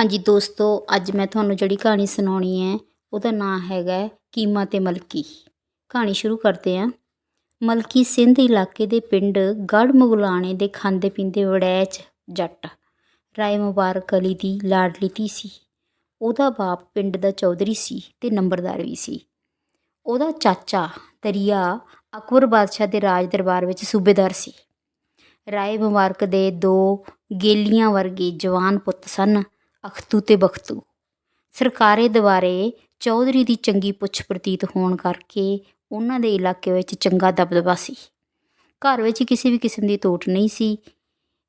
ਹਾਂਜੀ ਦੋਸਤੋ, ਅੱਜ ਮੈਂ ਤੁਹਾਨੂੰ ਜਿਹੜੀ ਕਹਾਣੀ ਸੁਣਾਉਣੀ ਹੈ, ਉਹਦਾ ਨਾਂ ਹੈਗਾ ਕੀਮਾ ਅਤੇ ਮਲਕੀ। ਕਹਾਣੀ ਸ਼ੁਰੂ ਕਰਦੇ ਹਾਂ। ਮਲਕੀ ਸਿੰਧ ਇਲਾਕੇ ਦੇ ਪਿੰਡ ਗੜ੍ਹ ਮਗੁਲਾਣੇ ਦੇ ਖਾਂਦੇ ਪੀਂਦੇ ਵੜੈਚ ਜੱਟ, ਰਾਏ ਮੁਬਾਰਕ ਅਲੀ ਦੀ ਲਾਡਲੀ ਧੀ ਸੀ। ਉਹਦਾ ਬਾਪ ਪਿੰਡ ਦਾ ਚੌਧਰੀ ਸੀ ਤੇ ਨੰਬਰਦਾਰ ਵੀ ਸੀ। ਉਹਦਾ ਚਾਚਾ ਦਰਿਆ ਅਕਬਰ ਬਾਦਸ਼ਾਹ ਦੇ ਰਾਜ ਦਰਬਾਰ ਵਿੱਚ ਸੂਬੇਦਾਰ ਸੀ। ਰਾਏ ਮੁਬਾਰਕ ਦੇ ਦੋ ਗੇਲੀਆਂ ਵਰਗੇ ਜਵਾਨ ਪੁੱਤ ਸਨ। ਅਖਤੂ ਤੇ ਬਖਤੂ। ਸਰਕਾਰੇ ਦੁਆਰੇ ਚੌਧਰੀ ਦੀ ਚੰਗੀ ਪੁੱਛ ਪ੍ਰਤੀਤ ਹੋਣ ਕਰਕੇ ਉਹਨਾਂ ਦੇ ਇਲਾਕੇ ਵਿੱਚ ਚੰਗਾ ਦਬਦਬਾ ਸੀ। ਘਰ ਵਿੱਚ ਕਿਸੇ ਵੀ ਕਿਸਮ ਦੀ ਤੋਟ ਨਹੀਂ ਸੀ।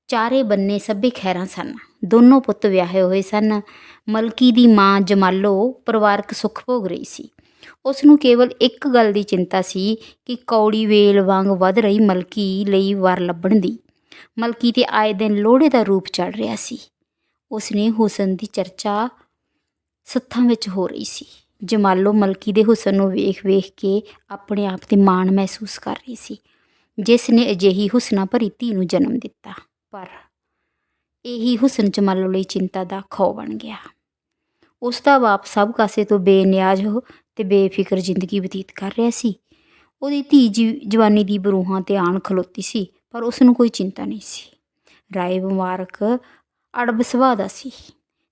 ਚਾਰੇ ਬੰਨੇ ਸਭੇ ਖੈਰਾਂ ਸਨ। ਦੋਨੋਂ ਪੁੱਤ ਵਿਆਹੇ ਹੋਏ ਸਨ। ਮਲਕੀ ਦੀ ਮਾਂ ਜਮਾਲੋ ਪਰਿਵਾਰਕ ਸੁੱਖ ਭੋਗ ਰਹੀ ਸੀ। ਉਸ ਨੂੰ ਕੇਵਲ ਇੱਕ ਗੱਲ ਦੀ ਚਿੰਤਾ ਸੀ ਕਿ ਕੌੜੀ ਵੇਲ ਵਾਂਗ ਵੱਧ ਰਹੀ ਮਲਕੀ ਲਈ ਵਰ ਲੱਭਣ ਦੀ। ਮਲਕੀ ਤੇ ਆਏ ਦਿਨ ਲੋੜੇ ਦਾ ਰੂਪ ਚੜ ਰਿਹਾ ਸੀ। ਉਸਨੇ ਹੁਸਨ ਦੀ ਚਰਚਾ ਸੱਥਾਂ ਵਿੱਚ ਹੋ ਰਹੀ ਸੀ। ਜਮਾਲੋ ਮਲਕੀ ਦੇ ਹੁਸਨ ਨੂੰ ਵੇਖ ਵੇਖ ਕੇ ਆਪਣੇ ਆਪ ਤੇ ਮਾਣ ਮਹਿਸੂਸ ਕਰ ਰਹੀ ਸੀ, ਜਿਸ ਨੇ ਅਜਿਹੀ ਹੁਸਨਾ ਭਰੀ ਧੀ ਨੂੰ ਜਨਮ ਦਿੱਤਾ। ਪਰ ਇਹੀ ਹੁਸਨ ਜਮਾਲੋ ਲਈ ਚਿੰਤਾ ਦਾ ਖੌ ਬਣ ਗਿਆ। ਉਸ ਦਾ ਬਾਪ ਸਭ ਕਾਸੇ ਤੋਂ ਬੇਨਿਆਜ਼ ਹੋ ਤੇ ਬੇਫਿਕਰ ਜ਼ਿੰਦਗੀ ਬਤੀਤ ਕਰ ਰਿਹਾ ਸੀ। ਉਹਦੀ ਧੀ ਜੀ, ਜਵਾਨੀ ਦੀ ਬਰੂਹਾਂ ਤੇ ਆਣ ਖਲੋਤੀ ਸੀ, ਪਰ ਉਸ ਨੂੰ ਕੋਈ ਚਿੰਤਾ ਨਹੀਂ ਸੀ। ਰਾਏ ਮੁਬਾਰਕ ਅੜਬ ਸੁਭਾਅ ਦਾ ਸੀ।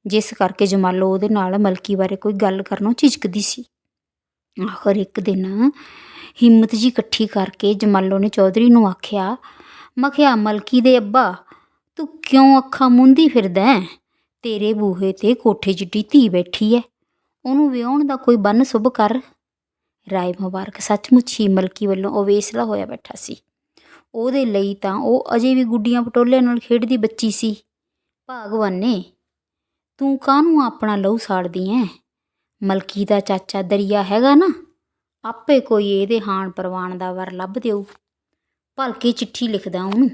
ਜਿਸ ਕਰਕੇ ਜਮਾਲੋ ਉਹਦੇ ਨਾਲ ਮਲਕੀ ਬਾਰੇ ਕੋਈ ਗੱਲ ਕਰਨੋਂ ਝਿਜਕਦੀ ਸੀ। ਆਖਰ ਇੱਕ ਦਿਨ ਹਿੰਮਤ ਜੀ ਇਕੱਠੀ ਕਰਕੇ ਜਮਾਲੋ ਨੇ ਚੌਧਰੀ ਨੂੰ ਆਖਿਆ ਮਖਿਆ ਮਲਕੀ ਦੇ ਅੱਬਾ, ਤੂੰ ਕਿਉਂ ਅੱਖਾਂ ਮੁੰਦੀ ਫਿਰਦਾ ਹੈ? ਤੇਰੇ ਬੂਹੇ ਤੇ ਕੋਠੇ ਜਿੱਡੀ ਧੀ ਬੈਠੀ ਐ। ਉਹਨੂੰ ਵਿਆਹਣ ਦਾ ਕੋਈ ਬੰਨ ਸੁਭ ਕਰ। ਰਾਏ ਮੁਬਾਰਕ ਸੱਚਮੁੱਚ ਹੀ ਮਲਕੀ ਵੱਲੋਂ ਅਵੇਸਲਾ ਹੋਇਆ ਬੈਠਾ ਸੀ। ਉਹਦੇ ਲਈ ਤਾਂ ਉਹ ਅਜੇ ਵੀ ਗੁੱਡੀਆਂ ਪਟੋਲਿਆਂ ਨਾਲ ਖੇਡਦੀ ਬੱਚੀ ਸੀ। ਭਾਗਵਾਨੇ ਤੂੰ ਕਾਹਨੂੰ ਆਪਣਾ ਲਹੂ ਸਾੜਦੀ ਐ? ਮਲਕੀ ਦਾ ਚਾਚਾ ਦਰਿਆ ਹੈਗਾ ਨਾ, ਆਪੇ ਕੋਈ ਇਹਦੇ ਹਾਣ ਪ੍ਰਵਾਨ ਦਾ ਵਰ ਲੱਭ ਦਿਓ ਭਲਕੇ ਚਿੱਠੀ ਲਿਖਦਾ ਉਹਨੂੰ।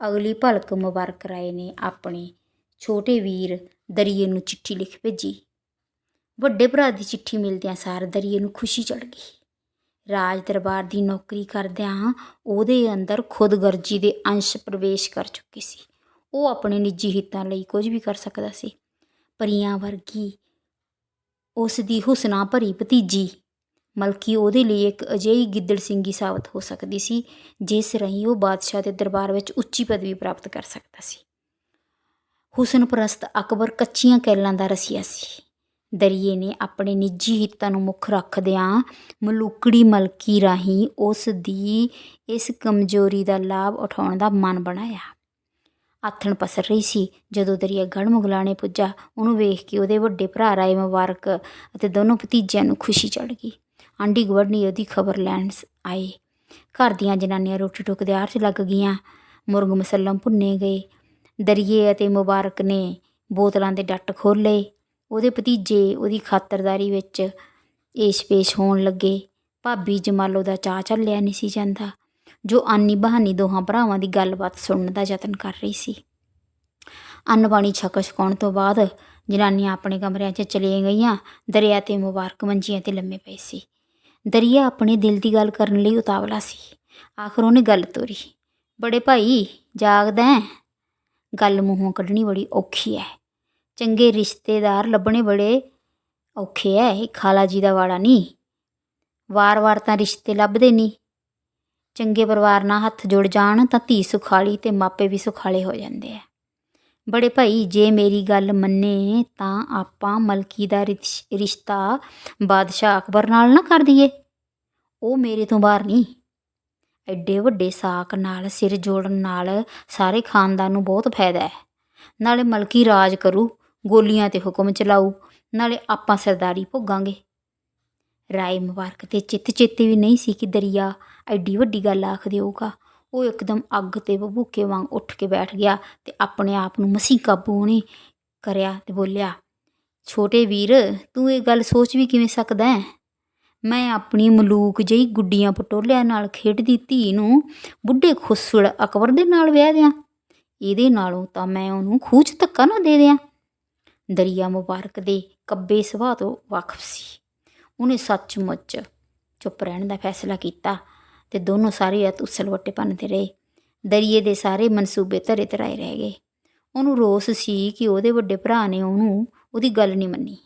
ਅਗਲੀ ਭਲਕ ਮੁਬਾਰਕ ਰਾਏ ਨੇ ਆਪਣੇ ਛੋਟੇ ਵੀਰ ਦਰਿਏ ਨੂੰ ਚਿੱਠੀ ਲਿਖ ਭੇਜੀ। ਵੱਡੇ ਭਰਾ ਦੀ ਚਿੱਠੀ ਮਿਲਦਿਆਂ ਸਾਰ ਦਰਿਏ ਨੂੰ ਖੁਸ਼ੀ ਚੜ ਗਈ। ਰਾਜ ਦਰਬਾਰ ਦੀ ਨੌਕਰੀ ਕਰਦਿਆਂ ਉਹਦੇ ਅੰਦਰ ਖੁਦਗਰਜੀ ਦੇ ਅੰਸ਼ ਪ੍ਰਵੇਸ਼ ਕਰ ਚੁੱਕੇ ਸੀ। ਉਹ ਆਪਣੇ ਨਿੱਜੀ ਹਿੱਤਾਂ ਲਈ ਕੁਝ ਵੀ ਕਰ ਸਕਦਾ ਸੀ। ਪਰੀਆਂ ਵਰਗੀ ਉਸ ਦੀ ਹੁਸਨਾ ਭਰੀ ਭਤੀਜੀ ਮਲਕੀ ਉਹਦੇ ਲਈ ਇੱਕ ਅਜਿਹੀ ਗਿੱਦੜ ਸਿੰਘੀ ਸਾਬਤ ਹੋ ਸਕਦੀ ਸੀ, ਜਿਸ ਰਾਹੀਂ ਉਹ ਬਾਦਸ਼ਾਹ ਦੇ ਦਰਬਾਰ ਵਿੱਚ ਉੱਚੀ ਪਦਵੀ ਪ੍ਰਾਪਤ ਕਰ ਸਕਦਾ ਸੀ। ਹੁਸਨ ਪ੍ਰਸਤ ਅਕਬਰ ਕੱਚੀਆਂ ਕੈਲਾਂ ਦਾ ਰਸੀਆ ਸੀ। ਦਰੀਏ ਨੇ ਆਪਣੇ ਨਿੱਜੀ ਹਿੱਤਾਂ ਨੂੰ ਮੁੱਖ ਰੱਖਦਿਆਂ ਮਲੂਕੜੀ ਮਲਕੀ ਰਾਹੀਂ ਉਸ ਦੀ ਇਸ ਕਮਜ਼ੋਰੀ ਦਾ ਲਾਭ ਉਠਾਉਣ ਦਾ ਮਨ ਬਣਾਇਆ। ਆਥਣ ਪਸਰ ਰਹੀ ਸੀ। ਜਦੋਂ ਦਰਿਆ ਗੜ ਮੁਗਲਾਣੇ ਪੁੱਜਾ, ਉਹਨੂੰ ਵੇਖ ਕੇ ਉਹਦੇ ਵੱਡੇ ਭਰਾ ਰਾਏ ਮੁਬਾਰਕ ਅਤੇ ਦੋਨੋਂ ਭਤੀਜਿਆਂ ਨੂੰ ਖੁਸ਼ੀ ਚੜ ਗਈ। ਆਂਢੀ ਗੁਆਂਢੀ ਉਹਦੀ ਖਬਰ ਲੈਣ ਸ- ਆਏ। ਘਰ ਦੀਆਂ ਜਨਾਨੀਆਂ ਰੋਟੀ ਟੁੱਕ ਦੇ ਆਰ 'ਚ ਲੱਗ ਗਈਆਂ। ਮੁਰਗ ਮਸੱਲਮ ਭੁੰਨੇ ਗਏ। ਦਰਿਏ ਅਤੇ ਮੁਬਾਰਕ ਨੇ ਬੋਤਲਾਂ ਦੇ ਡੱਟ ਖੋਲ੍ਹੇ ਉਹਦੇ ਭਤੀਜੇ ਉਹਦੀ ਖਾਤਰਦਾਰੀ ਵਿੱਚ ਏਸ਼-ਪੇਸ਼ ਹੋਣ ਲੱਗੇ। ਭਾਬੀ ਜਮਾਲੋ ਦਾ ਚਾਅ ਝੱਲਿਆ ਨਹੀਂ ਸੀ ਜਾਂਦਾ। ਜੋ ਆਨੀ ਬਹਾਨੀ ਦੋਹਾਂ ਭਰਾਵਾਂ ਦੀ ਗੱਲਬਾਤ ਸੁਣਨ ਦਾ ਯਤਨ ਕਰ ਰਹੀ ਸੀ। ਅੰਨ ਪਾਣੀ ਛਕ ਛਕਾਉਣ ਤੋਂ ਬਾਅਦ ਜਨਾਨੀਆਂ ਆਪਣੇ ਕਮਰਿਆਂ 'ਚ ਚਲੀਆਂ ਗਈਆਂ, ਦਰਿਆ ਤੇ ਮੁਬਾਰਕ ਮੰਜੀਆਂ ਤੇ ਲੰਮੇ ਪਏ ਸੀ। ਦਰਿਆ ਆਪਣੇ ਦਿਲ ਦੀ ਗੱਲ ਕਰਨ ਲਈ ਉਤਾਵਲਾ ਸੀ। ਆਖਰ ਉਹਨੇ ਗੱਲ ਤੋਰੀ, ਬੜੇ ਭਾਈ, ਜਾਗਦਾ ਹੈ? ਗੱਲ ਮੂੰਹੋਂ ਕੱਢਣੀ ਬੜੀ ਔਖੀ ਹੈ ਚੰਗੇ ਰਿਸ਼ਤੇਦਾਰ ਲੱਭਣੇ ਬੜੇ ਔਖੇ ਐ, ਇਹ ਖਾਲਾ ਜੀ ਦਾ ਵਾੜਾ ਨਹੀਂ ਵਾਰ-ਵਾਰ ਤਾਂ ਰਿਸ਼ਤੇ ਲੱਭਦੇ ਨਹੀਂ ਚੰਗੇ ਪਰਿਵਾਰ ਨਾਲ ਹੱਥ ਜੁੜ ਜਾਣ ਤਾਂ ਧੀ ਸੁਖਾਲੀ ਤੇ ਮਾਪੇ ਵੀ ਸੁਖਾਲੇ ਹੋ ਜਾਂਦੇ ਆ। ਬੜੇ ਭਾਈ, ਜੇ ਮੇਰੀ ਗੱਲ ਮੰਨੇ ਤਾਂ ਆਪਾਂ ਮਲਕੀ ਦਾ ਰਿਸ਼- ਰਿਸ਼ਤਾ ਬਾਦਸ਼ਾਹ ਅਕਬਰ ਨਾਲ ਨਾ ਕਰ ਦਈਏ। ਉਹ ਮੇਰੇ ਤੋਂ ਬਾਹਰ ਨਹੀਂ। ਐਡੇ ਵੱਡੇ ਸਾਕ ਨਾਲ, ਸਿਰ ਜੋੜਨ ਨਾਲ ਸਾਰੇ ਖਾਨਦਾਨ ਨੂੰ ਬਹੁਤ ਫਾਇਦਾ ਹੈ। ਨਾਲੇ ਮਲਕੀ ਰਾਜ ਕਰੂ, ਗੋਲੀਆਂ ਤੇ ਹੁਕਮ ਚਲਾਊ, ਨਾਲੇ ਆਪਾਂ ਸਰਦਾਰੀ ਭੋਗਾਂਗੇ। ਰਾਏ ਮੁਬਾਰਕ ਤੇ ਚਿੱਤ ਚੇਤੇ ਵੀ ਨਹੀਂ ਸੀ ਕਿ ਦਰਿਆ ਐਡੀ ਵੱਡੀ ਗੱਲ ਆਖ ਦੇਊਗਾ ਉਹ ਇੱਕਦਮ ਅੱਗ ਤੇ ਬਬੂਕੇ ਵਾਂਗ ਉੱਠ ਕੇ ਬੈਠ ਗਿਆ ਤੇ ਆਪਣੇ ਆਪ ਨੂੰ ਮਸੀਂ ਕਾਬੂ ਉਹਨੇ ਕਰਿਆ ਤੇ ਬੋਲਿਆ, ਛੋਟੇ ਵੀਰ, ਤੂੰ ਇਹ ਗੱਲ ਸੋਚ ਵੀ ਕਿਵੇਂ ਸਕਦਾ ਹੈ? ਮੈਂ ਆਪਣੀ ਮਲੂਕ ਜਿਹੀ ਗੁੱਡੀਆਂ ਪਟੋਲਿਆਂ ਨਾਲ ਖੇਡਦੀ ਧੀ ਨੂੰ ਬੁੱਢੇ ਖੁੱਸੜ ਅਕਬਰ ਦੇ ਨਾਲ ਵਿਆਹ ਦਿਆਂ। ਇਹਦੇ ਨਾਲੋਂ ਤਾਂ ਮੈਂ ਉਹਨੂੰ ਖੂਹ ਧੱਕਾ ਨਾ ਦੇ ਦਿਆਂ। ਦਰਿਆ ਮੁਬਾਰਕ ਦੇ ਕੱਬੇ ਸੁਭਾਅ ਤੋਂ ਵਾਕਫ ਸੀ। ਉਹਨੇ ਸੱਚਮੁੱਚ ਚੁੱਪ ਰਹਿਣ ਦਾ ਫੈਸਲਾ ਕੀਤਾ ਤੇ ਦੋਨੋਂ ਸਾਰੇ ਅਤ ਉਸਲ ਵੱਟੇ ਭੰਨਦੇ ਰਹੇ। ਦਰਿਏ ਦੇ ਸਾਰੇ ਮਨਸੂਬੇ ਧਰੇ ਧਰਾਏ ਰਹਿ ਗਏ। ਉਹਨੂੰ ਰੋਸ ਸੀ ਕਿ ਉਹਦੇ ਵੱਡੇ ਭਰਾ ਨੇ ਉਹਨੂੰ ਉਹਦੀ ਗੱਲ ਨਹੀਂ ਮੰਨੀ।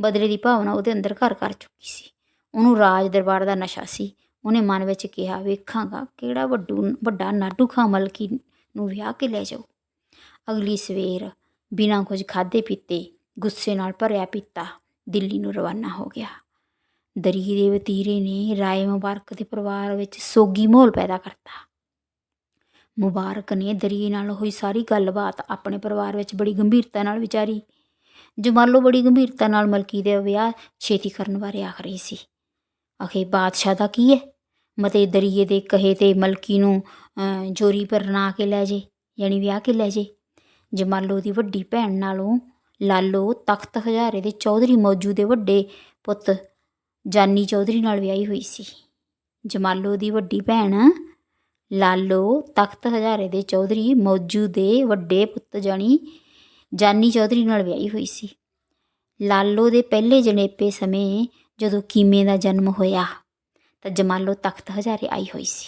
ਬਦਲੇ ਦੀ ਭਾਵਨਾ ਉਹਦੇ ਅੰਦਰ ਘਰ ਕਰ ਚੁੱਕੀ ਸੀ। ਉਹਨੂੰ ਰਾਜ ਦਰਬਾਰ ਦਾ ਨਸ਼ਾ ਸੀ। ਉਹਨੇ ਮਨ ਵਿੱਚ ਕਿਹਾ, ਵੇਖਾਂਗਾ ਕਿਹੜਾ ਵੱਡੂ, ਵੱਡਾ ਨਾਡੂ ਖਾਂ ਮਲਕੀ ਨੂੰ ਵਿਆਹ ਕੇ ਲੈ ਜਾਓ ਅਗਲੀ ਸਵੇਰ ਬਿਨਾਂ ਕੁਝ ਖਾਦੇ ਪੀਤੇ ਗੁੱਸੇ ਨਾਲ ਭਰਿਆ ਪੀਤਾ। ਦਿੱਲੀ ਨੂੰ ਰਵਾਨਾ ਹੋ ਗਿਆ। ਦਰੀ ਦੇ ਵਤੀਰੇ ਨੇ ਰਾਏ ਮੁਬਾਰਕ ਦੇ ਪਰਿਵਾਰ ਵਿੱਚ ਸੋਗੀ ਮਾਹੌਲ ਪੈਦਾ ਕਰਤਾ। ਮੁਬਾਰਕ ਨੇ ਦਰੀਏ ਨਾਲ ਹੋਈ ਸਾਰੀ ਗੱਲਬਾਤ ਆਪਣੇ ਪਰਿਵਾਰ ਵਿੱਚ ਬੜੀ ਗੰਭੀਰਤਾ ਨਾਲ ਵਿਚਾਰੀ। ਜਮਾਲੋ ਬੜੀ ਗੰਭੀਰਤਾ ਨਾਲ ਮਲਕੀ ਦੇ ਵਿਆਹ ਛੇਤੀ ਕਰਨ ਬਾਰੇ ਆਖ ਰਹੀ ਸੀ। ਆਖੇ ਬਾਦਸ਼ਾਹ ਦਾ ਕੀ ਹੈ? ਮਤੇ ਦਰੀਏ ਦੇ ਕਹੇ ਤੇ ਮਲਕੀ ਨੂੰ ਜੋਰੀ ਪਰ ਨਾ ਕੇ ਲੈ ਜੇ, ਯਾਨੀ ਵਿਆਹ ਕੇ ਲੈ ਜੇ। ਜਮਾਲੋ ਦੀ ਵੱਡੀ ਭੈਣ ਨਾਲੋਂ ਲਾਲੋ ਤਖਤ ਹਜ਼ਾਰੇ ਦੇ ਚੌਧਰੀ ਮੌਜੂ ਦੇ ਵੱਡੇ ਪੁੱਤ ਜਾਨੀ ਚੌਧਰੀ ਨਾਲ ਵਿਆਹੀ ਹੋਈ ਸੀ। ਜਮਾਲੋ ਦੀ ਵੱਡੀ ਭੈਣ ਲਾਲੋ ਤਖਤ ਹਜ਼ਾਰੇ ਦੇ ਚੌਧਰੀ ਮੌਜੂ ਦੇ ਵੱਡੇ ਪੁੱਤ ਜਾਣੀ ਜਾਨੀ ਚੌਧਰੀ ਨਾਲ ਵਿਆਹੀ ਹੋਈ ਸੀ। ਲਾਲੋ ਦੇ ਪਹਿਲੇ ਜਣੇਪੇ ਸਮੇਂ ਜਦੋਂ ਕੀਮੇ ਦਾ ਜਨਮ ਹੋਇਆ ਤਾਂ ਜਮਾਲੋ ਤਖਤ ਹਜ਼ਾਰੇ ਆਈ ਹੋਈ ਸੀ।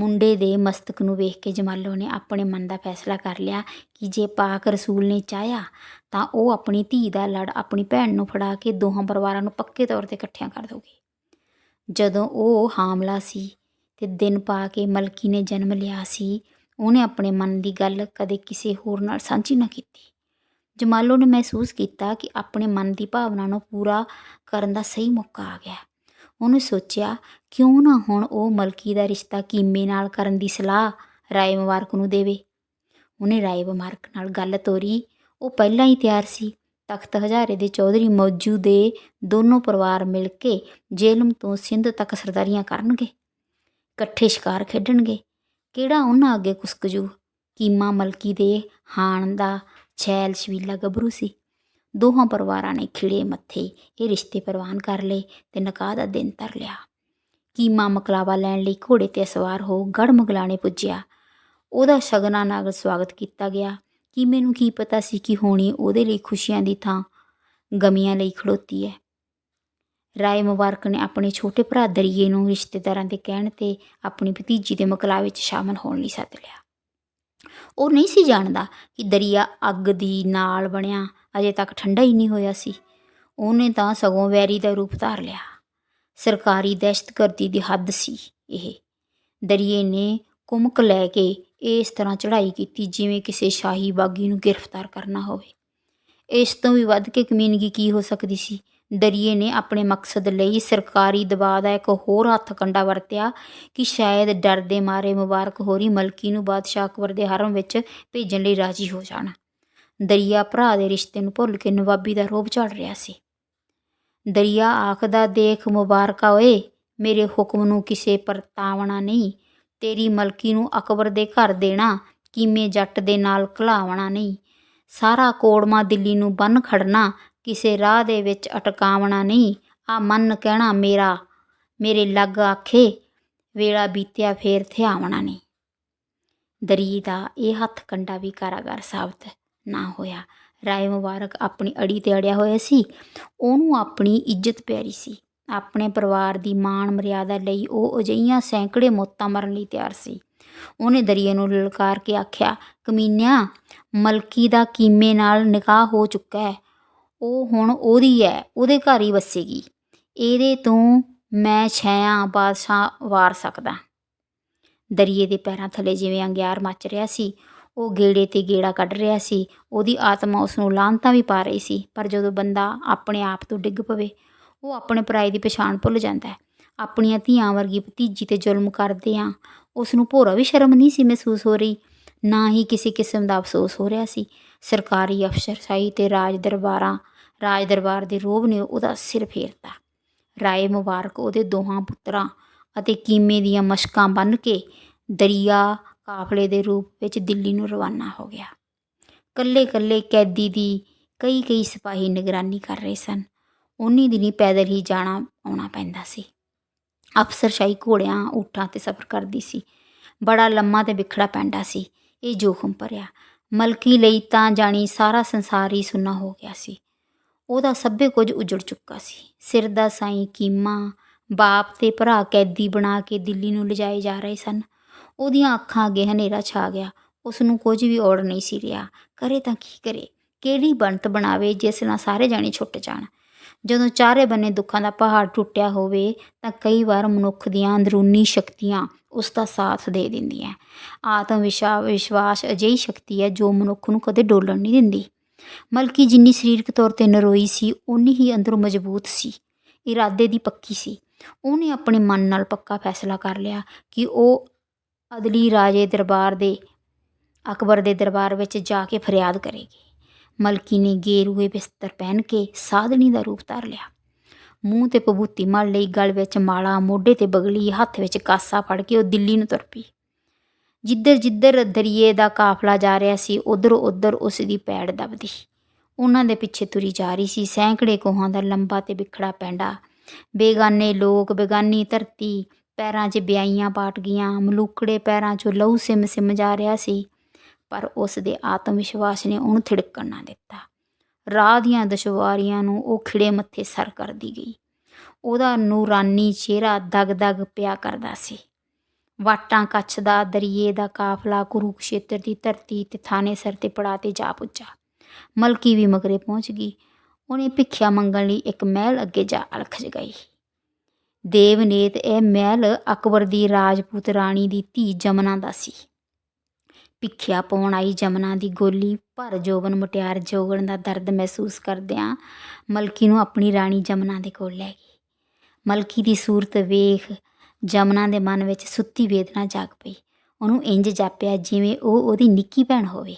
ਮੁੰਡੇ ਦੇ ਮਸਤਕ ਨੂੰ ਵੇਖ ਕੇ ਜਮਾਲੋ ਨੇ ਆਪਣੇ ਮਨ ਦਾ ਫੈਸਲਾ ਕਰ ਲਿਆ ਕਿ ਜੇ ਪਾਕ ਰਸੂਲ ਨੇ ਚਾਹਿਆ ਤਾਂ ਉਹ ਆਪਣੀ ਧੀ ਦਾ ਲੜ ਆਪਣੀ ਭੈਣ ਨੂੰ ਫੜਾ ਕੇ ਦੋਹਾਂ ਪਰਿਵਾਰਾਂ ਨੂੰ ਪੱਕੇ ਤੌਰ ਤੇ ਇਕੱਠਿਆਂ ਕਰ ਦੋਗੇ। ਜਦੋਂ ਉਹ ਹਾਮਲਾ ਸੀ ਤੇ ਦਿਨ ਪਾ ਕੇ ਮਲਕੀ ਨੇ ਜਨਮ ਲਿਆ ਸੀ, ਉਹਨੇ ਆਪਣੇ ਮਨ ਦੀ ਗੱਲ ਕਦੇ ਕਿਸੇ ਹੋਰ ਨਾਲ ਸਾਂਝੀ ਨਾ ਕੀਤੀ। ਜਮਾਲੋ ਨੇ ਮਹਿਸੂਸ ਕੀਤਾ ਕਿ ਆਪਣੇ ਮਨ ਦੀ ਭਾਵਨਾ ਨੂੰ ਪੂਰਾ ਕਰਨ ਦਾ ਸਹੀ ਮੌਕਾ ਆ ਗਿਆ। ਉਹਨੇ ਸੋਚਿਆ, ਕਿਉਂ ਨਾ ਹੁਣ ਉਹ ਮਲਕੀ ਦਾ ਰਿਸ਼ਤਾ ਕੀਮੇ ਨਾਲ ਕਰਨ ਦੀ ਸਲਾਹ ਰਾਏ ਮੁਬਾਰਕ ਨੂੰ ਦੇਵੇ? ਉਹਨੇ ਰਾਏ ਮੁਬਾਰਕ ਨਾਲ ਗੱਲ ਤੋਰੀ। ਉਹ ਪਹਿਲਾਂ ਹੀ ਤਿਆਰ ਸੀ। ਤਖਤ ਹਜ਼ਾਰੇ ਦੇ ਚੌਧਰੀ ਮੌਜੂ ਦੇ ਦੋਨੋਂ ਪਰਿਵਾਰ ਮਿਲ ਕੇ ਜੇਲਮ ਤੋਂ ਸਿੰਧ ਤੱਕ ਸਰਦਾਰੀਆਂ ਕਰਨਗੇ, ਇਕੱਠੇ ਸ਼ਿਕਾਰ ਖੇਡਣਗੇ। ਕਿਹੜਾ ਉਹਨਾਂ ਅੱਗੇ ਕੁਸਕਜੂ? ਕੀਮਾ ਮਲਕੀ ਦੇ ਹਾਣ ਦਾ ਛੈਲ ਛਵੀਲਾ ਗੱਭਰੂ ਸੀ। ਦੋਹਾਂ ਪਰਿਵਾਰਾਂ ਨੇ ਖਿੜੇ ਮੱਥੇ ਇਹ ਰਿਸ਼ਤੇ ਪ੍ਰਵਾਨ ਕਰ ਲਏ ਤੇ ਨਿਕਾਹ ਦਾ ਦਿਨ ਧਰ ਲਿਆ। ਕੀਮਾ ਮਕਲਾਵਾ ਲੈਣ ਲਈ ਘੋੜੇ ਤੇ ਸਵਾਰ ਹੋ ਗੜ ਮਗਲਾਣੇ ਪੁੱਜਿਆ। ਉਹਦਾ ਸ਼ਗਨਾਂ ਨਾਲ ਸਵਾਗਤ ਕੀਤਾ ਗਿਆ। ਕੀਮੇ ਨੂੰ ਕੀ ਪਤਾ ਸੀ ਕਿ ਹੋਣੀ ਉਹਦੇ ਲਈ ਖੁਸ਼ੀਆਂ ਦੀ ਥਾਂ ਗਮੀਆਂ ਲਈ ਖੜੋਤੀ ਹੈ। ਰਾਏ ਮੁਬਾਰਕ ਨੇ ਆਪਣੇ ਛੋਟੇ ਭਰਾ ਦਰੀਏ ਨੂੰ ਰਿਸ਼ਤੇਦਾਰਾਂ ਦੇ ਕਹਿਣ ਤੇ ਆਪਣੀ ਭਤੀਜੀ ਦੇ ਮਕਲਾਵੇ ਵਿੱਚ ਸ਼ਾਮਲ ਹੋਣ ਲਈ ਸੱਦ ਲਿਆ। ਉਹ ਨਹੀਂ ਸੀ ਜਾਣਦਾ ਕਿ ਦਰਿਆ ਅੱਗ ਦੀ ਨਾਲ ਬਣਿਆ ਅਜੇ ਤੱਕ ਠੰਡਾ ਹੀ ਨਹੀਂ ਹੋਇਆ ਸੀ। ਉਹਨੇ ਤਾਂ ਸਗੋਂ ਵੈਰੀ ਦਾ ਰੂਪ ਧਾਰ ਲਿਆ। ਸਰਕਾਰੀ ਦਹਿਸ਼ਤਗਰਦੀ ਦੀ ਹੱਦ ਸੀ ਇਹ। ਦਰਿਏ ਨੇ ਕੁਮਕ ਲੈ ਕੇ ਇਸ ਤਰ੍ਹਾਂ ਚੜ੍ਹਾਈ ਕੀਤੀ ਜਿਵੇਂ ਕਿਸੇ ਸ਼ਾਹੀ ਬਾਗੀ ਨੂੰ ਗ੍ਰਿਫਤਾਰ ਕਰਨਾ ਹੋਵੇ। ਇਸ ਤੋਂ ਵੀ ਵੱਧ ਕੇ ਕਮੀਨਗੀ ਕੀ ਹੋ ਸਕਦੀ ਸੀ? ਦਰਿਏ ਨੇ ਆਪਣੇ ਮਕਸਦ ਲਈ ਸਰਕਾਰੀ ਦਬਾਅ ਦਾ ਇੱਕ ਹੋਰ ਹੱਥ ਕੰਡਾ ਵਰਤਿਆ ਕਿ ਸ਼ਾਇਦ ਡਰ ਦੇ ਮਾਰੇ ਮੁਬਾਰਕ ਹੋਰੀ ਮਲਕੀ ਨੂੰ ਬਾਦਸ਼ਾਹ ਅਕਬਰ ਦੇ ਹਰਮ ਵਿੱਚ ਭੇਜਣ ਲਈ ਰਾਜੀ ਹੋ ਜਾਣ। ਦਰਿਆ ਭਰਾ ਦੇ ਰਿਸ਼ਤੇ ਨੂੰ ਭੁੱਲ ਕੇ ਨਵਾਬੀ ਦਾ ਰੋਬ ਝਾੜ ਰਿਹਾ ਸੀ। ਦਰਿਆ ਆਖਦਾ, ਦੇਖ ਮੁਬਾਰਕਾ ਓਏ, ਮੇਰੇ ਹੁਕਮ ਨੂੰ ਕਿਸੇ ਪਰਤਾਵਣਾ ਨਹੀਂ, ਤੇਰੀ ਮਲਕੀ ਨੂੰ ਅਕਬਰ ਦੇ ਘਰ ਦੇਣਾ ਕਿਵੇਂ ਜੱਟ ਦੇ ਨਾਲ ਘਲਾਵਣਾ ਨਹੀਂ, ਸਾਰਾ ਕੋੜਮਾ ਦਿੱਲੀ ਨੂੰ ਬੰਨ ਖੜਨਾ ਕਿਸੇ ਰਾਹ ਦੇ ਵਿੱਚ ਅਟਕਾਵਣਾ ਨਹੀਂ, ਆ ਮਨ ਕਹਿਣਾ ਮੇਰਾ, ਮੇਰੇ ਲੱਗ ਆਖੇ, ਵੇਲਾ ਬੀਤਿਆ ਫੇਰ ਥਿਆਵਣਾ ਨਹੀਂ। ਦਰੀ ਦਾ ਇਹ ਹੱਥ ਕੰਡਾ ਵੀ ਕਾਰਾਗਰ ਸਾਬਤ ਨਾ ਹੋਇਆ। ਰਾਏ ਮੁਬਾਰਕ ਆਪਣੀ ਅੜੀ ਤੇ ਅੜਿਆ ਹੋਇਆ ਸੀ। ਉਹਨੂੰ ਆਪਣੀ ਇੱਜ਼ਤ ਪਿਆਰੀ ਸੀ। ਆਪਣੇ ਪਰਿਵਾਰ ਦੀ ਮਾਣ ਮਰਿਆਦਾ ਲਈ ਉਹ ਅਜਈਆਂ ਸੈਂਕੜੇ ਮੌਤਾਂ ਮਰਨ ਲਈ ਤਿਆਰ ਸੀ। ਉਹਨੇ ਦਰੀਏ ਨੂੰ ਲਲਕਾਰ ਕੇ ਆਖਿਆ, ਕਮੀਨਿਆ, ਮਲਕੀ ਦਾ ਕੀਮੇ ਨਾਲ ਨਿਕਾਹ ਹੋ ਚੁੱਕਾ ਹੈ। ਉਹ ਹੁਣ ਉਹਦੀ ਹੈ, ਉਹਦੇ ਘਰ ਹੀ ਵਸੇਗੀ। ਇਹਦੇ ਤੋਂ ਮੈਂ ਛਾਇਆ ਬਾਦਸ਼ਾਹ ਵਾਰ ਸਕਦਾ। ਦਰਿਏ ਦੇ ਪੈਰਾਂ ਥੱਲੇ ਜਿਵੇਂ ਅੰਗਿਆਰ ਮੱਚ ਰਿਹਾ ਸੀ ਉਹ ਗੇੜੇ ਤੇ ਗੇੜਾ ਕੱਢ ਰਿਹਾ ਸੀ। ਉਹਦੀ ਆਤਮਾ ਉਸ ਨੂੰ ਲਾਂਤਾਂ ਵੀ ਪਾ ਰਹੀ ਸੀ, ਪਰ ਜਦੋਂ ਬੰਦਾ ਆਪਣੇ ਆਪ ਤੋਂ ਡਿੱਗ ਪਵੇ, ਉਹ ਆਪਣੇ ਪਰਾਏ ਦੀ ਪਛਾਣ ਭੁੱਲ ਜਾਂਦਾ ਹੈ। ਆਪਣੀਆਂ ਧੀਆਂ ਵਰਗੀ ਭਤੀਜੀ ਤੇ ਜ਼ੁਲਮ ਕਰਦੇ ਆ ਉਸ ਨੂੰ ਭੋਰਾ ਵੀ ਸ਼ਰਮ ਨਹੀਂ ਸੀ ਮਹਿਸੂਸ ਹੋ ਰਹੀ, ਨਾ ਹੀ ਕਿਸੇ ਕਿਸਮ ਦਾ ਅਫਸੋਸ ਹੋ ਰਿਹਾ ਸੀ। ਸਰਕਾਰੀ ਅਫਸਰਸ਼ਾਹੀ ਤੇ ਰਾਜ ਦਰਬਾਰਾਂ, ਰਾਜ ਦਰਬਾਰ ਦੇ ਰੋਬ ਨੇ ਉਹਦਾ ਸਿਰ ਫੇਰਤਾ। ਰਾਏ ਮੁਬਾਰਕ ਉਹਦੇ ਦੋਹਾਂ ਪੁੱਤਰਾਂ ਅਤੇ ਕੀਮੇ ਦੀਆਂ ਮਸ਼ਕਾਂ ਬੰਨ ਕੇ ਦਰਿਆ ਕਾਫਲੇ ਦੇ ਰੂਪ ਵਿੱਚ ਦਿੱਲੀ ਨੂੰ ਰਵਾਨਾ ਹੋ ਗਿਆ। ਕੱਲੇ ਕੱਲੇ ਕੈਦੀ ਦੀ ਕਈ ਕਈ ਸਿਪਾਹੀ ਨਿਗਰਾਨੀ ਕਰ ਰਹੇ ਸਨ। ਉਨੀ ਦਿਨੀ ਪੈਦਲ ਹੀ ਜਾਣਾ ਆਉਣਾ ਪੈਂਦਾ ਸੀ। ਅਫਸਰਸ਼ਾਹੀ ਘੋੜਿਆਂ, ਊਠਾਂ ਤੇ ਸਫ਼ਰ ਕਰਦੀ ਸੀ। ਬੜਾ ਲੰਮਾ ਤੇ ਵਿਖੜਾ ਪੈਂਦਾ ਸੀ। ਇਹ ਜੋਖਮ ਭਰਿਆ। ਮਲਕੀ ਲਈ ਤਾਂ ਜਾਣੀ ਸਾਰਾ ਸੰਸਾਰ ਹੀ ਸੁੰਨਾ ਹੋ ਗਿਆ ਸੀ। ਉਹਦਾ ਸਭੇ ਕੁਝ ਉਜੜ ਚੁੱਕਾ ਸੀ। ਸਿਰ ਦਾ ਸਾਈਂ ਕੀਮਾ, ਬਾਪ ਤੇ ਭਰਾ ਕੈਦੀ ਬਣਾ ਕੇ ਦਿੱਲੀ ਨੂੰ ਲਿਜਾਏ ਜਾ ਰਹੇ ਸਨ। ਉਹਦੀਆਂ ਅੱਖਾਂ ਅੱਗੇ ਹਨੇਰਾ ਛਾ ਗਿਆ। ਉਸ ਨੂੰ ਕੁਝ ਵੀ ਔੜ ਨਹੀਂ ਸੀ ਰਿਹਾ। ਕਰੇ ਤਾਂ ਕੀ ਕਰੇ? ਕਿਹੜੀ ਬਣਤ ਬਣਾਵੇ ਜਿਸ ਨਾਲ ਸਾਰੇ ਜਾਣੇ ਛੁੱਟ ਜਾਣ? ਜਦੋਂ ਚਾਰੇ ਬੰਨੇ ਦੁੱਖਾਂ ਦਾ ਪਹਾੜ ਟੁੱਟਿਆ ਹੋਵੇ ਤਾਂ ਕਈ ਵਾਰ ਮਨੁੱਖ ਦੀਆਂ ਅੰਦਰੂਨੀ ਸ਼ਕਤੀਆਂ ਉਸ ਦਾ ਸਾਥ ਦੇ ਦਿੰਦੀਆਂ। ਆਤਮ ਵਿਸ਼ਾ ਵਿਸ਼ਵਾਸ ਅਜਿਹੀ ਸ਼ਕਤੀ ਹੈ ਜੋ ਮਨੁੱਖ ਨੂੰ ਕਦੇ ਡੋਲਣ ਨਹੀਂ ਦਿੰਦੀ। ਮਲਕੀ ਜਿੰਨੀ ਸਰੀਰਕ ਤੌਰ ਤੇ ਨਰੋਈ ਸੀ ਉਨੀ ਹੀ ਅੰਦਰੋਂ ਮਜ਼ਬੂਤ ਸੀ। ਇਰਾਦੇ ਦੀ ਪੱਕੀ ਸੀ। ਉਹਨੇ ਆਪਣੇ ਮਨ ਨਾਲ ਪੱਕਾ ਫੈਸਲਾ ਕਰ ਲਿਆ ਕਿ ਉਹ ਅਦਲੀ ਰਾਜੇ ਦਰਬਾਰ ਦੇ, ਅਕਬਰ ਦੇ ਦਰਬਾਰ ਵਿੱਚ ਜਾ ਕੇ ਫਰਿਆਦ ਕਰੇਗੀ। ਮਲਕੀ ਨੇ ਗੇਰੂਏ ਬਿਸਤਰ ਪਹਿਨ ਕੇ ਸਾਧਣੀ ਦਾ ਰੂਪ ਧਾਰ ਲਿਆ। ਮੂੰਹ ਤੇ ਪਬੂਤੀ ਮਲ ਲਈ ਗਲ ਵਿੱਚ ਮਾਲਾ, ਮੋਢੇ ਤੇ ਬਗਲੀ, ਹੱਥ ਵਿੱਚ ਕਾਸਾ ਫੜ ਕੇ ਉਹ ਦਿੱਲੀ ਨੂੰ ਤੁਰ ਪਈ। ਜਿੱਧਰ ਜਿੱਧਰ ਦਰਿਏ ਦਾ ਕਾਫਲਾ ਜਾ ਰਿਹਾ ਸੀ, ਉਧਰ ਉਧਰ ਉਸ ਦੀ ਪੈੜ ਦਬਦੀ। ਉਹਨਾਂ ਦੇ ਪਿੱਛੇ ਤੁਰੀ ਜਾ ਰਹੀ ਸੀ। ਸੈਂਕੜੇ ਕੋਹਾਂ ਦਾ ਲੰਬਾ ਤੇ ਵਿਖੜਾ ਪੈਂਡਾ। ਬੇਗਾਨੇ ਲੋਕ, ਬੇਗਾਨੀ ਧਰਤੀ ਪੈਰਾਂ 'ਚ ਬਿਆਈਆਂ ਪਾਟ ਗਈਆਂ, ਮਲੂਕੜੇ ਪੈਰਾਂ 'ਚੋਂ ਲਹੂ ਸਿਮ ਸਿਮ ਜਾ ਰਿਹਾ ਸੀ, ਪਰ ਉਸ ਦੇ ਆਤਮ ਵਿਸ਼ਵਾਸ ਨੇ ਉਹਨੂੰ ਥਿੜਕਣ ਨਾ ਦਿੱਤਾ। ਰਾਹ ਦੀਆਂ ਦੁਸ਼ਵਾਰੀਆਂ ਨੂੰ ਉਹ ਖਿੜੇ ਮੱਥੇ ਸਰ ਕਰਦੀ ਗਈ। ਉਹਦਾ ਨੂਰਾਨੀ ਚਿਹਰਾ ਦਗ-ਦਗ ਪਿਆ ਕਰਦਾ ਸੀ। ਵਾਟਾਂ ਕੱਛ ਦਾ, ਦਰਿਏ ਦਾ ਕਾਫਲਾ ਕੁਰੂਕਸ਼ੇਤਰ ਦੀ ਧਰਤੀ ਤੇ ਥਾਣੇ ਸਰ ਤੇ ਪੜਾ ਤੇ ਜਾ ਪੁੱਜਾ। ਮਲਕੀ ਵੀ ਮਗਰੇ ਪਹੁੰਚ ਗਈ। ਉਹਨੇ ਭਿੱਖਿਆ ਮੰਗਣ ਲਈ ਇੱਕ ਮਹਿਲ ਅੱਗੇ ਜਾ ਅਲਖ ਜਗਾਈ। ਦੇਵ ਦੇਵਨੇਤ ਇਹ ਮਹਿਲ ਅਕਬਰ ਦੀ ਰਾਜਪੂਤ ਰਾਣੀ ਦੀ ਧੀ ਜਮਨਾ ਦਾ ਸੀ। ਭਿੱਖਿਆ ਪਾਉਣ ਆਈ ਜਮਨਾ ਦੀ ਗੋਲੀ, ਭਰ ਜੋਬਨ ਮੁਟਿਆਰ ਜੋਗਣ ਦਾ ਦਰਦ ਮਹਿਸੂਸ ਕਰਦਿਆਂ ਮਲਕੀ ਨੂੰ ਆਪਣੀ ਰਾਣੀ ਜਮਨਾ ਦੇ ਕੋਲ ਲੈ ਗਈ। ਮਲਕੀ ਦੀ ਸੂਰਤ ਵੇਖ ਜਮਨਾ ਦੇ ਮਨ ਵਿੱਚ ਸੁੱਤੀ ਵੇਦਨਾ ਜਾਗ ਪਈ। ਉਹਨੂੰ ਇੰਜ ਜਾਪਿਆ ਜਿਵੇਂ ਉਹ ਉਹਦੀ ਨਿੱਕੀ ਭੈਣ ਹੋਵੇ।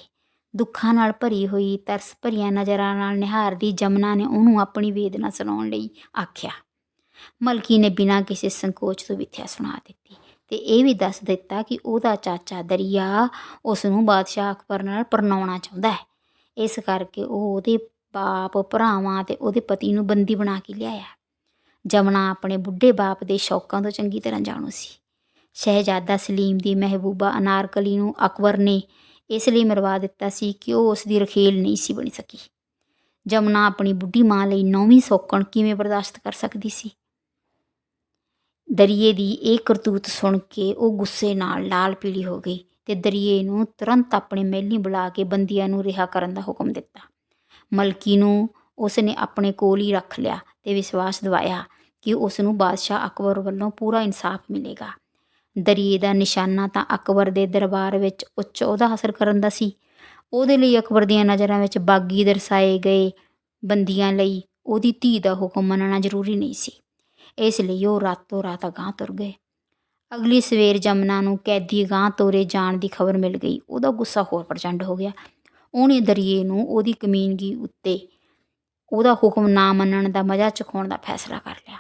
ਦੁੱਖਾਂ ਨਾਲ ਭਰੀ ਹੋਈ ਤਰਸ ਭਰੀਆਂ ਨਜ਼ਰਾਂ ਨਾਲ ਨਿਹਾਰਦੀ ਜਮਨਾ ਨੇ ਉਹਨੂੰ ਆਪਣੀ ਵੇਦਨਾ ਸੁਣਾਉਣ ਲਈ ਆਖਿਆ। ਮਲਕੀ ਨੇ ਬਿਨਾਂ ਕਿਸੇ ਸੰਕੋਚ ਤੋਂ ਵਿਥਿਆ ਸੁਣਾ ਦਿੱਤੀ। ਤੇ ਇਹ ਵੀ ਦੱਸ ਦਿੱਤਾ ਕਿ ਉਹਦਾ ਚਾਚਾ ਦਰਿਆ ਉਸ ਨੂੰ ਬਾਦਸ਼ਾਹ ਅਕਬਰ ਨਾਲ ਪਰਨਾਉਣਾ ਚਾਹੁੰਦਾ ਹੈ। ਇਸ ਕਰਕੇ ਉਹ ਉਹਦੇ ਬਾਪ, ਭਰਾਵਾਂ ਤੇ ਉਹਦੇ ਪਤੀ ਨੂੰ ਬੰਦੀ ਬਣਾ ਕੇ ਲਿਆਇਆ। ਜਮਨਾ ਆਪਣੇ ਬੁੱਢੇ ਬਾਪ ਦੇ ਸ਼ੌਕਾਂ ਤੋਂ ਚੰਗੀ ਤਰ੍ਹਾਂ ਜਾਣੂ ਸੀ। ਸ਼ਹਿਜ਼ਾਦਾ ਸਲੀਮ ਦੀ ਮਹਿਬੂਬਾ ਅਨਾਰਕਲੀ ਨੂੰ ਅਕਬਰ ਨੇ ਇਸ ਲਈ ਮਰਵਾ ਦਿੱਤਾ ਸੀ ਕਿ ਉਹ ਉਸ ਦੀ ਰਖੇਲ ਨਹੀਂ ਸੀ ਬਣ ਸਕੀ। ਜਮਨਾ ਆਪਣੀ ਬੁੱਢੀ ਮਾਂ ਲਈ ਨੌਵੀਂ ਸੌਕਣ ਕਿਵੇਂ ਬਰਦਾਸ਼ਤ ਕਰ ਸਕਦੀ ਸੀ? ਦਰੀਏ ਦੀ ਇਹ ਕਰਤੂਤ ਸੁਣ ਕੇ ਉਹ ਗੁੱਸੇ ਨਾਲ ਲਾਲ ਪੀਲੀ ਹੋ ਗਈ ਤੇ ਦਰੀਏ ਨੂੰ ਤੁਰੰਤ ਆਪਣੇ ਮਹਿਲੀ ਬੁਲਾ ਕੇ ਬੰਦੀਆਂ ਨੂੰ ਰਿਹਾ ਕਰਨ ਦਾ ਹੁਕਮ ਦਿੱਤਾ। ਮਲਕੀ ਨੂੰ ਉਸ ਨੇ ਆਪਣੇ ਕੋਲ ਹੀ ਰੱਖ ਲਿਆ ਤੇ ਵਿਸ਼ਵਾਸ ਦਿਵਾਇਆ ਕਿ ਉਸ ਨੂੰ ਬਾਦਸ਼ਾਹ ਅਕਬਰ ਵੱਲੋਂ ਪੂਰਾ ਇਨਸਾਫ ਮਿਲੇਗਾ। ਦਰੀਏ ਦਾ ਨਿਸ਼ਾਨਾ ਤਾਂ ਅਕਬਰ ਦੇ ਦਰਬਾਰ ਵਿੱਚ ਉੱਚ ਉਹਦਾ ਹਾਸਲ ਕਰਨ ਦਾ ਸੀ। ਉਹਦੇ ਲਈ ਅਕਬਰ ਦੀਆਂ ਨਜ਼ਰਾਂ ਵਿੱਚ ਬਾਗੀ ਦਰਸਾਏ ਗਏ ਬੰਦੀਆਂ ਲਈ ਉਹਦੀ ਧੀ ਦਾ ਹੁਕਮ ਮੰਨਣਾ ਜ਼ਰੂਰੀ ਨਹੀਂ ਸੀ। ਇਸ ਲਈ ਉਹ ਰਾਤੋਂ ਰਾਤ ਅਗਾਂਹ ਤੁਰ ਗਏ। ਅਗਲੀ ਸਵੇਰ ਜਮਨਾ ਨੂੰ ਕੈਦੀ ਅਗਾਂਹ ਤੋਰੇ ਜਾਣ ਦੀ ਖਬਰ ਮਿਲ ਗਈ। ਉਹਦਾ ਗੁੱਸਾ ਹੋਰ ਪ੍ਰਚੰਡ ਹੋ ਗਿਆ। ਉਹਨੇ ਦਰਿਏ ਨੂੰ ਉਹਦੀ ਕਮੀਨਗੀ ਉੱਤੇ ਉਹਦਾ ਹੁਕਮ ਨਾ ਮੰਨਣ ਦਾ ਮਜ਼ਾ ਚਖਾਉਣ ਦਾ ਫੈਸਲਾ ਕਰ ਲਿਆ।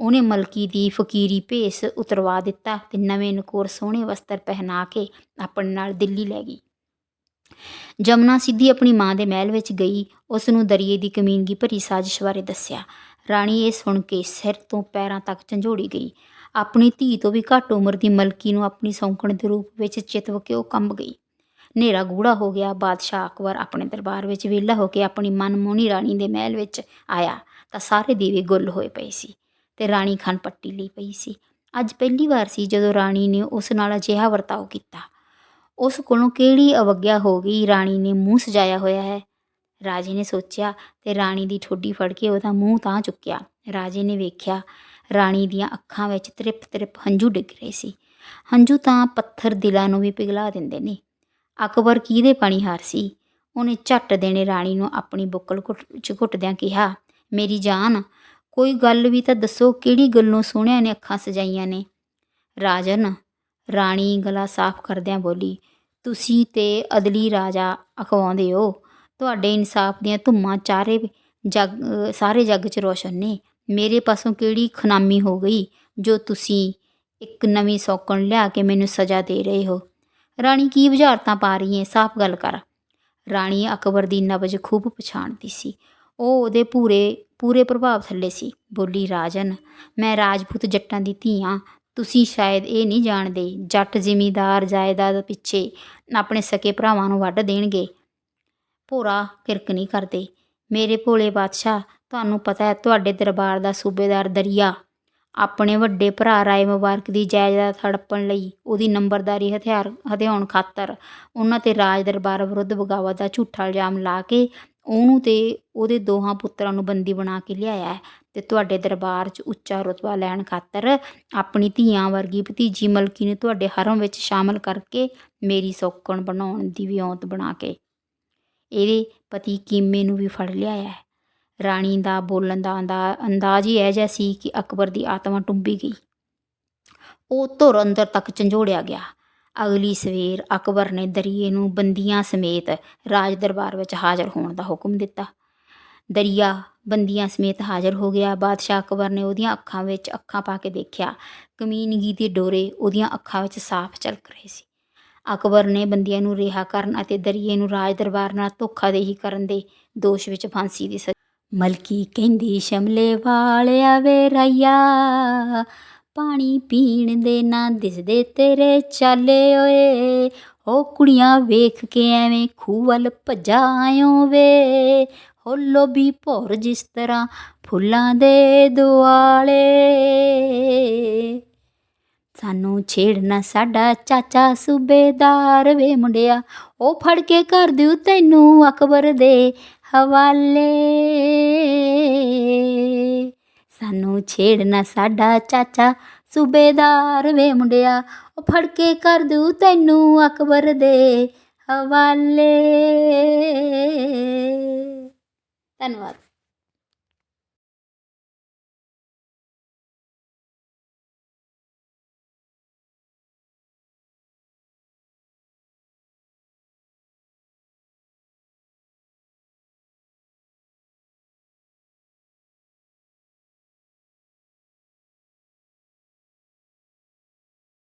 ਉਹਨੇ ਮਲਕੀ ਦੀ ਫਕੀਰੀ ਭੇਸ ਉਤਰਵਾ ਦਿੱਤਾ ਤੇ ਨਵੇਂ ਨਕੋਰ ਸੋਹਣੇ ਵਸਤਰ ਪਹਿਨਾ ਕੇ ਆਪਣੇ ਨਾਲ ਦਿੱਲੀ ਲੈ ਗਈ। ਜਮਨਾ ਸਿੱਧੀ ਆਪਣੀ ਮਾਂ ਦੇ ਮਹਿਲ ਵਿੱਚ ਗਈ। ਉਸ ਨੂੰ ਦਰਿਏ ਦੀ ਕਮੀਨਗੀ ਭਰੀ ਸਾਜ਼ਿਸ਼ ਬਾਰੇ ਦੱਸਿਆ। ਰਾਣੀ ਇਹ ਸੁਣ ਕੇ ਸਿਰ ਤੋਂ ਪੈਰਾਂ ਤੱਕ ਝੰਜੋੜੀ ਗਈ। ਆਪਣੀ ਧੀ ਤੋਂ ਵੀ ਘੱਟ ਉਮਰ ਦੀ ਮਲਕੀ ਨੂੰ ਆਪਣੀ ਸੌਂਕਣ ਦੇ ਰੂਪ ਵਿੱਚ ਚਿਤਵ ਕੇ ਉਹ ਕੰਬ ਗਈ। ਹਨੇਰਾ ਗੂੜਾ ਹੋ ਗਿਆ। ਬਾਦਸ਼ਾਹ ਅਕਬਰ ਆਪਣੇ ਦਰਬਾਰ ਵਿੱਚ ਵਿਹਲਾ ਹੋ ਕੇ ਆਪਣੀ ਮਨਮੋਹਣੀ ਰਾਣੀ ਦੇ ਮਹਿਲ ਵਿੱਚ ਆਇਆ ਤਾਂ ਸਾਰੇ ਦੀਵੇ ਗੁੱਲ ਹੋਏ ਪਏ ਸੀ ਤੇ ਰਾਣੀ ਖਾਨ ਪੱਟੀ ਲਈ ਪਈ ਸੀ। ਅੱਜ ਪਹਿਲੀ ਵਾਰ ਸੀ ਜਦੋਂ ਰਾਣੀ ਨੇ ਉਸ ਨਾਲ ਅਜਿਹਾ ਵਰਤਾਓ ਕੀਤਾ। ਉਸ ਕੋਲੋਂ ਕਿਹੜੀ ਅਵਗਿਆ ਹੋ ਗਈ? ਰਾਣੀ ਨੇ ਮੂੰਹ ਸਜਾਇਆ ਹੋਇਆ ਹੈ। ਰਾਜੇ ਨੇ ਸੋਚਿਆ ਤੇ ਰਾਣੀ ਦੀ ਠੋਡੀ ਫੜ ਕੇ ਉਹਦਾ ਮੂੰਹ ਤਾਂ ਚੁੱਕਿਆ। ਰਾਜੇ ਨੇ ਵੇਖਿਆ, ਰਾਣੀ ਦੀਆਂ ਅੱਖਾਂ ਵਿੱਚ ਤ੍ਰਿਪ ਤ੍ਰਿਪ ਹੰਝੂ ਡਿੱਗ ਰਹੇ ਸੀ। ਹੰਝੂ ਤਾਂ ਪੱਥਰ ਦਿਲਾਂ ਨੂੰ ਵੀ ਪਿਘਲਾ ਦਿੰਦੇ ਨੇ। ਅਕਬਰ ਕਿਹਦੇ ਪਾਣੀ ਹਾਰ ਸੀ? ਉਹਨੇ ਝੱਟ ਦੇਣੇ ਰਾਣੀ ਨੂੰ ਆਪਣੀ ਬੁੱਕਲ ਘੁੱਟ ਚ ਘੁੱਟਦਿਆਂ ਕਿਹਾ, ਮੇਰੀ ਜਾਨ, ਕੋਈ ਗੱਲ ਵੀ ਤਾਂ ਦੱਸੋ ਕਿਹੜੀ ਗੱਲੋਂ ਸੋਹਣਿਆਂ ਨੇ ਅੱਖਾਂ ਸਜਾਈਆਂ ਨੇ? ਰਾਜਨ, ਰਾਣੀ ਗਲਾ ਸਾਫ਼ ਕਰਦਿਆਂ ਬੋਲੀ, ਤੁਸੀਂ ਤੇ ਅਦਲੀ ਰਾਜਾ ਅਖਵਾਉਂਦੇ ਹੋ। ਤੁਹਾਡੇ ਇਨਸਾਫ ਦੀਆਂ ਧੁੰਮਾਂ ਚਾਰੇ ਜੱਗ ਸਾਰੇ ਜੱਗ 'ਚ ਰੋਸ਼ਨ ਨੇ। ਮੇਰੇ ਪਾਸੋਂ ਕਿਹੜੀ ਖਨਾਮੀ ਹੋ ਗਈ ਜੋ ਤੁਸੀਂ ਇੱਕ ਨਵੀਂ ਸੌਕਣ ਲਿਆ ਕੇ ਮੈਨੂੰ ਸਜ਼ਾ ਦੇ ਰਹੇ ਹੋ? ਰਾਣੀ ਕੀ ਬੁਝਾਰਤਾਂ ਪਾ ਰਹੀ ਹੈ ਸਾਫ਼ ਗੱਲ ਕਰ। ਰਾਣੀ ਅਕਬਰ ਦੀ ਨਬਜ ਖੂਬ ਪਛਾਣਦੀ ਸੀ। ਉਹ ਉਹਦੇ ਪੂਰੇ ਪੂਰੇ ਪ੍ਰਭਾਵ ਥੱਲੇ ਸੀ। ਬੋਲੀ, ਰਾਜਨ, ਮੈਂ ਰਾਜਪੂਤ ਜੱਟਾਂ ਦੀ ਧੀ ਹਾਂ ਤੁਸੀਂ ਸ਼ਾਇਦ ਇਹ ਨਹੀਂ ਜਾਣਦੇ ਜੱਟ ਜ਼ਿਮੀਦਾਰ ਜਾਇਦਾਦ ਪਿੱਛੇ ਆਪਣੇ ਸਕੇ ਭਰਾਵਾਂ ਨੂੰ ਵੱਢ ਦੇਣਗੇ। ਭੋਰਾ ਕਿਰਕ ਨਹੀਂ ਕਰਦੇ। ਮੇਰੇ ਭੋਲੇ ਬਾਦਸ਼ਾਹ, ਤੁਹਾਨੂੰ ਪਤਾ ਹੈ ਤੁਹਾਡੇ ਦਰਬਾਰ ਦਾ ਸੂਬੇਦਾਰ ਦਰਿਆ। ਆਪਣੇ ਵੱਡੇ ਭਰਾ ਰਾਏ ਮੁਬਾਰਕ ਦੀ ਜਾਇਦਾਦ ਹੜੱਪਣ ਲਈ ਉਹਦੀ ਨੰਬਰਦਾਰੀ ਹਥਿਆਰ ਹਥਿਆਉਣ ਖਾਤਰ ਉਹਨਾਂ ਤੇ ਰਾਜ ਦਰਬਾਰ ਵਿਰੁੱਧ ਬਗਾਵਤ ਦਾ ਝੂਠਾ ਇਲਜ਼ਾਮ ਲਾ ਕੇ ਉਹਨੂੰ ਤੇ ਉਹਦੇ ਦੋਹਾਂ ਪੁੱਤਰਾਂ ਨੂੰ ਬੰਦੀ ਬਣਾ ਕੇ ਲਿਆਇਆ ਹੈ ਤੇ ਤੁਹਾਡੇ ਦਰਬਾਰ 'ਚ ਉੱਚਾ ਰੁਤਬਾ ਲੈਣ ਖਾਤਰ ਆਪਣੀ ਧੀਆਂ ਵਰਗੀ ਭਤੀਜੀ ਮਲਕੀ ਨੂੰ ਤੁਹਾਡੇ ਹਰਮ ਵਿੱਚ ਸ਼ਾਮਲ ਕਰਕੇ ਮੇਰੀ ਸੌਕਣ ਬਣਾਉਣ ਦੀ ਵਿਉਂਤ ਬਣਾ ਕੇ ਇਹਦੇ ਪਤੀ ਕੀਮੇ ਨੂੰ ਵੀ ਫੜ ਲਿਆਇਆ ਹੈ। ਰਾਣੀ ਦਾ ਬੋਲਣ ਦਾ ਅੰਦਾ, ਅੰਦਾਜ਼ ਹੀ ਇਹ ਜਿਹਾ ਸੀ ਕਿ ਅਕਬਰ ਦੀ ਆਤਮਾ ਟੁੰਬੀ ਗਈ। ਉਹ ਧੁਰ ਅੰਦਰ ਤੱਕ ਝੰਜੋੜਿਆ ਗਿਆ। ਅਗਲੀ ਸਵੇਰ ਅਕਬਰ ਨੇ ਦਰੀਏ ਨੂੰ ਬੰਦੀਆਂ ਸਮੇਤ ਰਾਜ ਦਰਬਾਰ ਵਿੱਚ ਹਾਜ਼ਰ ਹੋਣ ਦਾ ਹੁਕਮ ਦਿੱਤਾ। ਦਰੀਆ ਬੰਦੀਆਂ ਸਮੇਤ ਹਾਜ਼ਰ ਹੋ ਗਿਆ। ਬਾਦਸ਼ਾਹ ਅਕਬਰ ਨੇ ਉਹਦੀਆਂ ਅੱਖਾਂ ਵਿੱਚ ਅੱਖਾਂ ਪਾ ਕੇ ਦੇਖਿਆ। ਕਮੀਨਗੀ ਦੇ ਡੋਰੇ ਉਹਦੀਆਂ ਅੱਖਾਂ ਵਿੱਚ ਸਾਫ਼ ਝਲਕ ਰਹੇ ਸੀ। ਅਕਬਰ ਨੇ ਬੰਦੀਆਂ ਨੂੰ ਰਿਹਾ ਕਰਨ ਅਤੇ ਦਰਿਏ ਨੂੰ ਰਾਜ ਦਰਬਾਰ ਨਾਲ ਧੋਖਾਦੇਹੀ ਕਰਨ ਦੇ ਦੋਸ਼ ਵਿੱਚ ਫਾਂਸੀ ਦੀ ਸਜ਼ਾ। ਮਲਕੀ ਕਹਿੰਦੀ, ਸ਼ਮਲੇ ਵਾਲਿਆ ਵੇ ਰਾਇਆ, ਪਾਣੀ ਪੀਣ ਦੇ ਨਾ ਦਿਸਦੇ ਤੇਰੇ ਚਾਲੇ ਓਏ। ਉਹ ਕੁੜੀਆਂ ਵੇਖ ਕੇ ਐਵੇਂ ਖੂਹ ਵੱਲ ਭੱਜਾ ਆਇਓ ਵੇ। ਹੋ ਲੋਬੀ ਭੌਰ ਜਿਸ ਤਰ੍ਹਾਂ ਫੁੱਲਾਂ ਦੇ ਦੁਆਲੇ। ਸਾਨੂੰ ਛੇੜਨਾ, ਸਾਡਾ ਚਾਚਾ ਸੂਬੇਦਾਰ ਵੇ ਮੁੰਡਿਆ। ਉਹ ਫੜ ਕੇ ਕਰ ਦਿਉ ਤੈਨੂੰ ਅਕਬਰ ਦੇ ਹਵਾਲੇ। ਸਾਨੂੰ ਛੇੜਨਾ, ਸਾਡਾ ਚਾਚਾ ਸੂਬੇਦਾਰ ਵੇ ਮੁੰਡਿਆ। ਉਹ ਫੜ ਕੇ ਕਰ ਦਿਉ ਤੈਨੂੰ ਅਕਬਰ ਦੇ ਹਵਾਲੇ। ਧੰਨਵਾਦ।